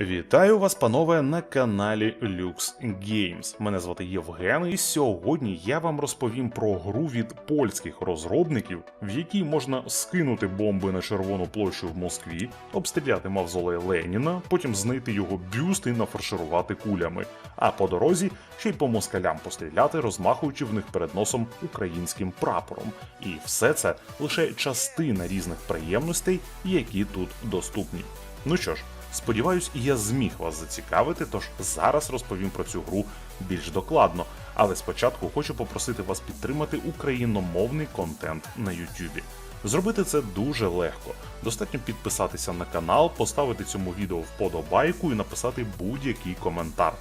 Вітаю вас, панове, на каналі Lux Games. Мене звати Євген, і сьогодні я вам розповім про гру від польських розробників, в якій можна скинути бомби на червону площу в Москві, обстріляти мавзолей Леніна, потім знайти його бюст і нафарширувати кулями. А по дорозі ще й по москалям постріляти, розмахуючи в них перед носом українським прапором. І все це лише частина різних приємностей, які тут доступні. Ну що ж. Сподіваюсь, я зміг вас зацікавити, тож зараз розповім про цю гру більш докладно. Але спочатку хочу попросити вас підтримати україномовний контент на YouTube. Зробити це дуже легко. Достатньо підписатися на канал, поставити цьому відео вподобайку і написати будь-який коментар.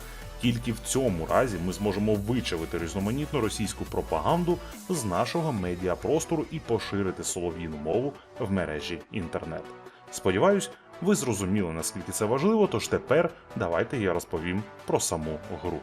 Тільки в цьому разі ми зможемо вичавити різноманітну російську пропаганду з нашого медіапростору і поширити солов'їну мову в мережі інтернет. Сподіваюсь, ви зрозуміли, наскільки це важливо, тож тепер давайте я розповім про саму гру.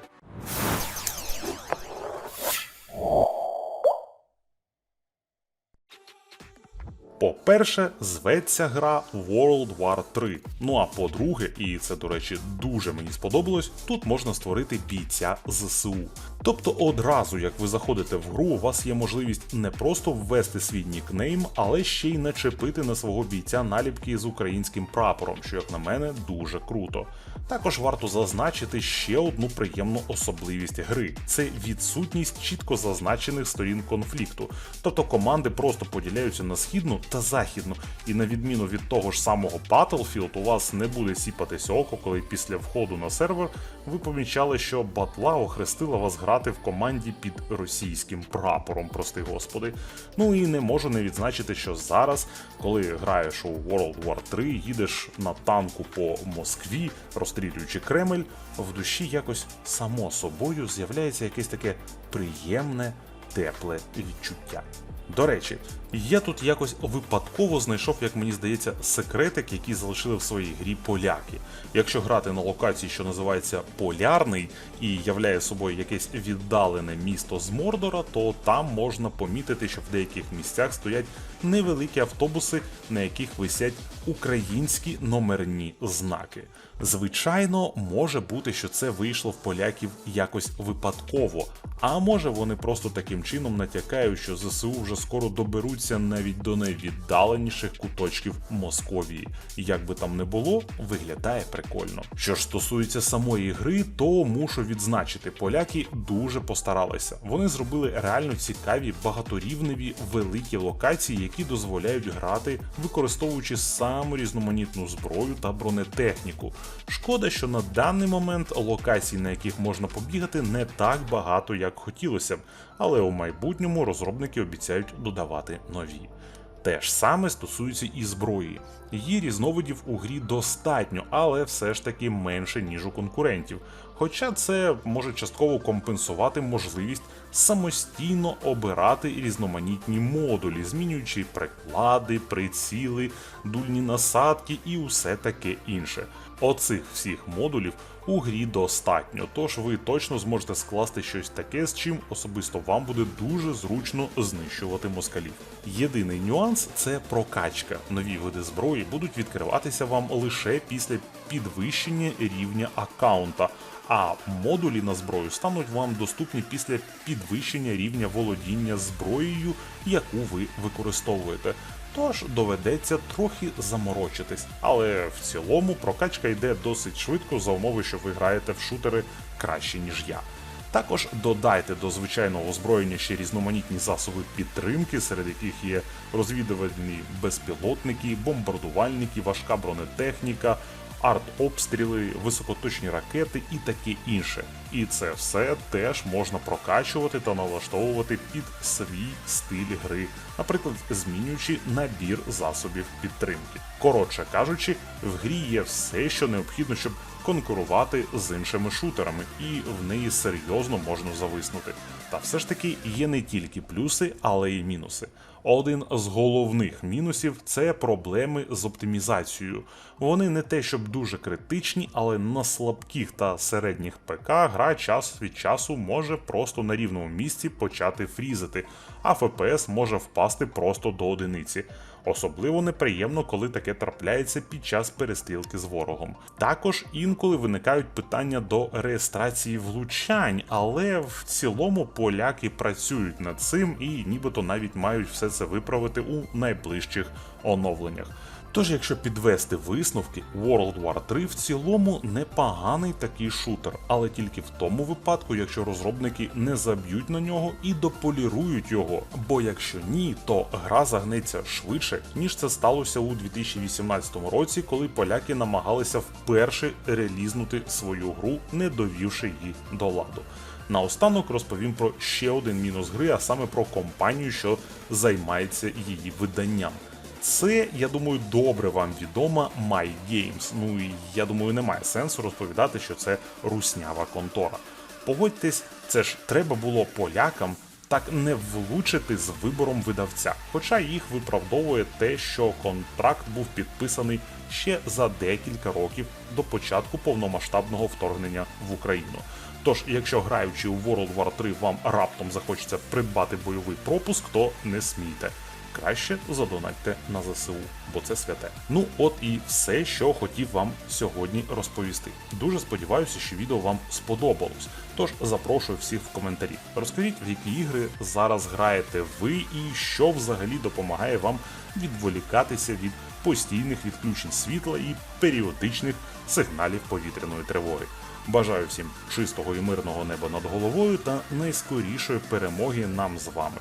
По-перше, зветься гра World War 3. Ну а по-друге, і це, до речі, дуже мені сподобалось, тут можна створити бійця ЗСУ. Тобто одразу, як ви заходите в гру, у вас є можливість не просто ввести свій нікнейм, але ще й начепити на свого бійця наліпки з українським прапором, що, як на мене, дуже круто. Також варто зазначити ще одну приємну особливість гри: це відсутність чітко зазначених сторін конфлікту. Тобто команди просто поділяються на східну та західну, і на відміну від того ж самого Battlefield, у вас не буде сіпатися око, коли після входу на сервер ви помічали, що батла охрестила вас грати в команді під російським прапором, прости господи. Ну і не можу не відзначити, що зараз, коли граєш у World War 3, їдеш на танку по Москві, розстрілюючи Кремль, в душі якось само собою з'являється якесь таке приємне, тепле відчуття. До речі, я тут якось випадково знайшов, як мені здається, секретик, який залишили в своїй грі поляки. Якщо грати на локації, що називається Полярний, і являє собою якесь віддалене місто з Мордора, то там можна помітити, що в деяких місцях стоять невеликі автобуси, на яких висять українські номерні знаки. Звичайно, може бути, що це вийшло в поляків якось випадково, а може вони просто таким чином натякають, що ЗСУ вже скоро доберуться навіть до найвіддаленіших куточків Московії. Як би там не було, виглядає прикольно. Що ж стосується самої гри, то мушу відзначити, поляки дуже постаралися. Вони зробили реально цікаві багаторівневі великі локації, які дозволяють грати, використовуючи саму різноманітну зброю та бронетехніку. Шкода, що на даний момент локацій, на яких можна побігати, не так багато, як хотілося б, але у майбутньому розробники обіцяють додавати нові. Те ж саме стосується і зброї. Її різновидів у грі достатньо, але все ж таки менше, ніж у конкурентів. Хоча це може частково компенсувати можливість самостійно обирати різноманітні модулі, змінюючи приклади, приціли, дульні насадки і усе таке інше. Оцих всіх модулів у грі достатньо, тож ви точно зможете скласти щось таке, з чим особисто вам буде дуже зручно знищувати москалів. Єдиний нюанс це прокачка. Нові види зброї будуть відкриватися вам лише після підвищення рівня аккаунта. А модулі на зброю стануть вам доступні після підвищення рівня володіння зброєю, яку ви використовуєте. Тож доведеться трохи заморочитись, але в цілому прокачка йде досить швидко за умови, що ви граєте в шутери краще ніж я. Також додайте до звичайного озброєння ще різноманітні засоби підтримки, серед яких є розвідувальні безпілотники, бомбардувальники, важка бронетехніка, арт-обстріли, високоточні ракети і таке інше. І це все теж можна прокачувати та налаштовувати під свій стиль гри, наприклад, змінюючи набір засобів підтримки. Коротше кажучи, в грі є все, що необхідно, щоб конкурувати з іншими шутерами, і в неї серйозно можна зависнути. Та все ж таки є не тільки плюси, але й мінуси. Один з головних мінусів це проблеми з оптимізацією. Вони не те, щоб дуже критичні, але на слабких та середніх ПК гра час від часу може просто на рівному місці почати фрізити, а FPS може впасти просто до одиниці. Особливо неприємно, коли таке трапляється під час перестрілки з ворогом. Також інколи виникають питання до реєстрації влучань, але в цілому поляки працюють над цим і нібито навіть мають все це виправити у найближчих оновленнях. Тож, якщо підвести висновки, World War 3 в цілому непоганий такий шутер, але тільки в тому випадку, якщо розробники не заб'ють на нього і дополірують його. Бо якщо ні, то гра загнеться швидше, ніж це сталося у 2018 році, коли поляки намагалися вперше релізнути свою гру, не довівши її до ладу. Наостанок розповім про ще один мінус гри, а саме про компанію, що займається її виданням. Це, я думаю, добре вам відома My Games. Ну і я думаю, немає сенсу розповідати, що це руснява контора. Погодьтесь, це ж треба було полякам так не влучити з вибором видавця. Хоча їх виправдовує те, що контракт був підписаний ще за декілька років до початку повномасштабного вторгнення в Україну. Тож, якщо граючи у World War 3 вам раптом захочеться придбати бойовий пропуск, то не смійте краще задонатьте на ЗСУ, бо це святе. Ну от і все, що хотів вам сьогодні розповісти. Дуже сподіваюся, що відео вам сподобалось. Тож запрошую всіх в коментарі. Розкажіть, в які ігри зараз граєте ви і що взагалі допомагає вам відволікатися від постійних відключень світла і періодичних сигналів повітряної тривоги. Бажаю всім чистого і мирного неба над головою та найскорішої перемоги нам з вами.